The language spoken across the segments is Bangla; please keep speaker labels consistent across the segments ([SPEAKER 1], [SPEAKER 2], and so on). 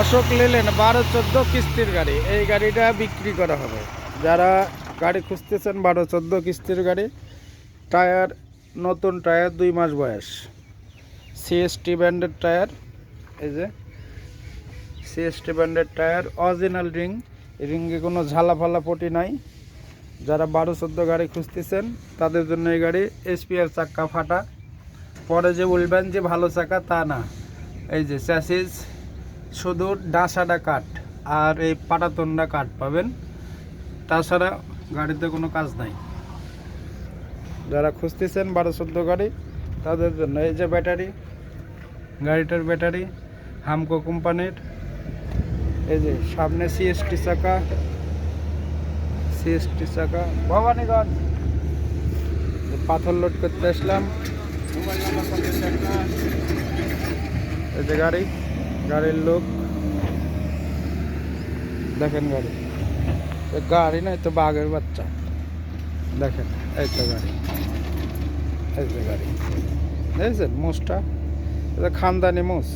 [SPEAKER 1] অশোক লেলেন বারো চোদ্দ কিস্তির গাড়ি। এই গাড়িটা বিক্রি করা হবে। যারা গাড়ি খুঁজতেছেন বারো চোদ্দ কিস্তির গাড়ি, টায়ার, নতুন টায়ার, দুই মাস বয়স। সিএসটি ব্র্যান্ডের টায়ার, এই যে সিএসটি ব্র্যান্ডের টায়ার, অরিজিনাল রিং। রিঙ্গে কোনো ঝালা ফালা পটি নাই। যারা বারো চোদ্দ গাড়ি খুঁজতেছেন, তাদের জন্য এই গাড়ি এসপিআর চাক্কা ফাটা। পরে যে বলবেন যে ভালো চাকা, তা না। এই যে চ্যাসিস শুধু ডাসাটা কাঠ আর এই পাটাতনটা কাঠ পাবেন। তাছাড়া গাড়িতে কোনো কাজ নাই। যারা খুঁজতেছেন বারো চোদ্দ গাড়ি, তাদের জন্য এই যে ব্যাটারি, গাড়িটার ব্যাটারি, হামকো কোম্পানির, এই যে সামনে সিএসটি চাকা সিএসটি চাকা, ভবানীগঞ্জ। পাথর লোড করতে আসলাম। এই যে গাড়ি। গাড়ির লোক দেখেন গাড়ি। গাড়ি না তো বাঘের বাচ্চা। দেখেন, এই তো গাড়ি। এই যে গাড়ি। দেখেছেন? মোষটা? এটা খানদানি মোষ।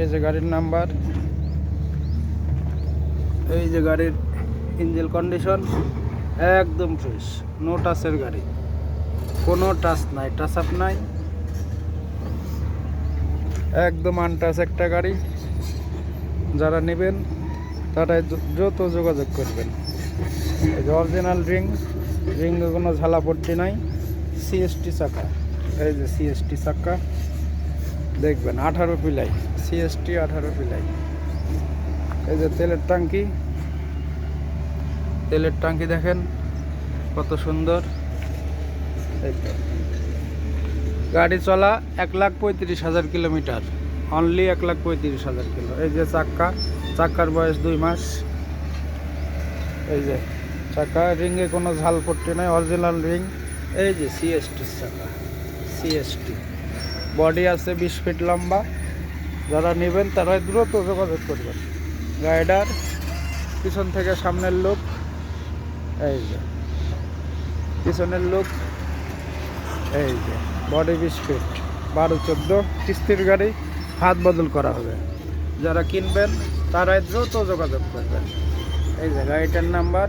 [SPEAKER 1] এই যে গাড়ির নাম্বার। এই যে গাড়ির ইঞ্জিন কন্ডিশন একদম ফ্রেশ নো টাচের গাড়ি। কোনো টাচ নাই টাচ আপ নাই। একদম আনটাচ একটা গাড়ি। যারা নেবেন তারা য- দ্রুত যোগাযোগ করবেন। অরিজিনাল রিং রিংয়ে কোনো ঝালাপট্টি নাই। সিএসটি চাকা। এই যে সিএসটি চাকা। দেখবেন, আঠারো পিলাই। সিএসটি আঠারো পিলাই। এই যে তেলের ট্যাঙ্কি। তেলের ট্যাঙ্কি দেখেন, কত সুন্দর। তো। গাড়ি চলা এক লাখ পঁয়ত্রিশ হাজার কিলোমিটার। অনলি এক লাখ পঁয়ত্রিশ হাজার কিলো এই যে চাক্কা, চাক্কার বয়স দুই মাস। এই যে চাকা রিংয়ে কোনো ঝাল পট্টি নাই অরিজিনাল রিং এই যে সিএসটির চাকা সিএসটি বডি আছে বিশ ফিট লম্বা। যারা নেবেন তারা দ্রুত যোগাযোগ করবেন। রাইডার পিছন থেকে সামনের লোক। এই যে, পিছনের লোক। এই যে। Body biscuit. বারো চোদ্দ, কিস্তির গাড়ি, হাত বদল করা হবে। যারা কিনবেন, তারাই দ্রুত যোগাযোগ করবেন। এই যে গাড়িটার নাম্বার,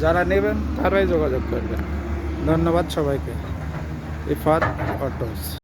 [SPEAKER 1] যারা নেবেন, তারাই যোগাযোগ করবেন। ধন্যবাদ সবাইকে। ইফাত অটোস।